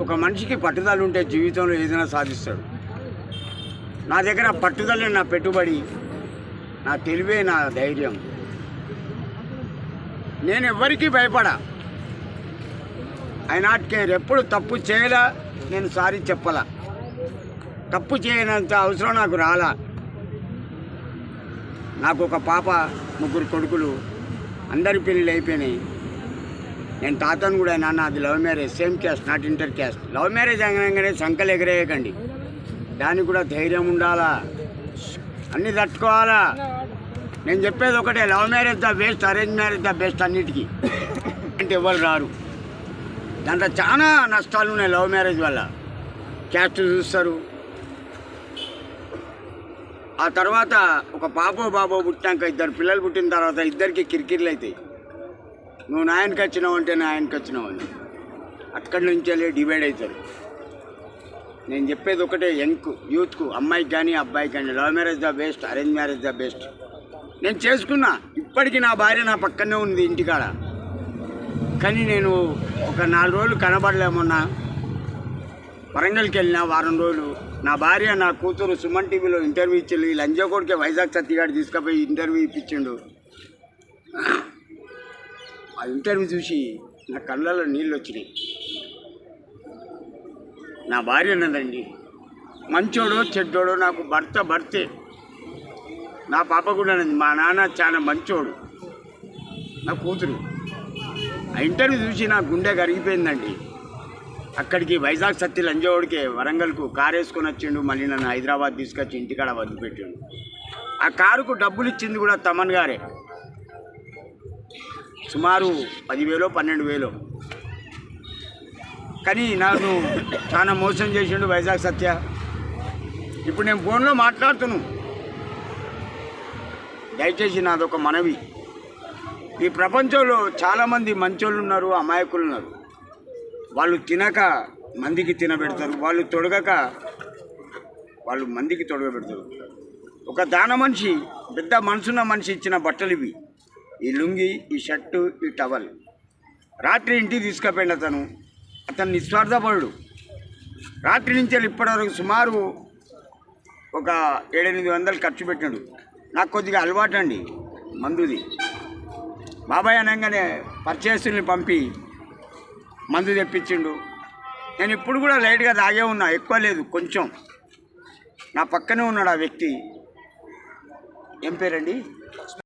ఒక మనిషికి పట్టుదల ఉంటే జీవితంలో ఏదైనా సాధిస్తాడు. నా దగ్గర పట్టుదల నా పెట్టుబడి నా తెలివే నా ధైర్యం. నేను ఎవరికీ భయపడా. ఐ నాట్ కేర్ ఎప్పుడు తప్పు చేయలా నేను సారీ చెప్పలా. తప్పు చేయనంత అవసరం నాకు రాలా. నాకు ఒక పాప ముగ్గురు కొడుకులు అందరి పెళ్ళిళ్ళు అయిపోయినాయి. నేను తాతను కూడా నాన్న అది love marriage same caste not inter caste. Love marriage అనగానే సంకలు ఎగరేయకండి. దానికి కూడా ధైర్యం ఉండాలా? అన్నీ తట్టుకోవాలా? నేను చెప్పేది ఒకటే love marriage the best arrange marriage the best అన్నిటికీ. అంటే ఎవరు రారు. దాంట్లో చాలా నష్టాలు ఉన్నాయి లవ్ మ్యారేజ్ వల్ల. క్యాస్ట్ చూస్తారు. ఆ తర్వాత ఒక పాపో బాబో పుట్టాక ఇద్దరు పిల్లలు పుట్టిన తర్వాత ఇద్దరికి కిరికిర్లు అవుతాయి. నువ్వు నాయనకి వచ్చినావు అంటే నాయనకి వచ్చినావు అని. అక్కడి నుంచి వెళ్ళి డివైడ్ అవుతారు. నేను చెప్పేది ఒకటే యంగ్ యూత్కు అమ్మాయికి కానీ అబ్బాయికి కానీ love marriage the best arrange marriage the best. నేను చేసుకున్నా. ఇప్పటికీ నా భార్య నా పక్కనే ఉంది ఇంటికాడ. కానీ నేను ఒక నాలుగు రోజులు కనబడలేమన్నా. వరంగల్కి వెళ్ళిన వారం రోజులు. నా భార్య నా కూతురు సుమన్ టీవీలో ఇంటర్వ్యూ ఇచ్చి లంజకోడికే వైజాగ్ సత్తిగాడు తీసుకుపోయి ఇంటర్వ్యూ ఇప్పించిండు. ఆ ఇంటర్వ్యూ చూసి నా కళ్ళలో నీళ్ళు వచ్చినాయి. నా భార్య ఉన్నదండి మంచోడో చెడ్డోడో నాకు భర్త భర్తే. నా పాప కూడా మా నాన్న చాలా మంచోడు నా కూతురు. ఆ ఇంటర్వ్యూ చూసి నా గుండె కరిగిపోయిందండి. అక్కడికి వైజాగ్ సత్తి లంజోడికి వరంగల్కు కారు వేసుకొని వచ్చిండు మళ్ళీ నన్ను హైదరాబాద్ తీసుకొచ్చి ఇంటికాడ వదిలిపెట్టిండు. ఆ కారుకు డబ్బులు ఇచ్చింది కూడా తమన్ గారే. సుమారు పదివేలో పన్నెండు వేలు కానీ నన్ను చాలా మోసం చేసిండు వైజాగ్ సత్య. ఇప్పుడు నేను ఫోన్లో మాట్లాడుతున్నాను దయచేసి నాదొక మనవి. ఈ ప్రపంచంలో చాలామంది మంచోళ్ళు ఉన్నారు అమాయకులు ఉన్నారు. వాళ్ళు తినక మందికి తినబెడతారు వాళ్ళు తొడగక వాళ్ళు మందికి తొడగబెడతారు. ఒక దాన మనిషి పెద్ద మనసున్న మనిషి ఇచ్చిన బట్టలు ఇవి ఈ లుంగి ఈ షర్టు ఈ టవల్. రాత్రి ఇంటికి తీసుకుపోయిన అతను. అతను నిస్వార్థపరుడు. రాత్రి నుంచి వెళ్ళి ఇప్పటివరకు సుమారు ఒక ఏడెనిమిది వందలు ఖర్చు పెట్టాడు. నాకు కొద్దిగా అలవాటు అండి మందుది. బాబాయ్ అనగానే పర్చేసుల్ని పంపి మందు తెప్పించిండు. నేను ఇప్పుడు కూడా లైట్గా తాగే ఉన్నా ఎక్కువ లేదు కొంచెం. నా పక్కనే ఉన్నాడు ఆ వ్యక్తి. ఏం పేరండి?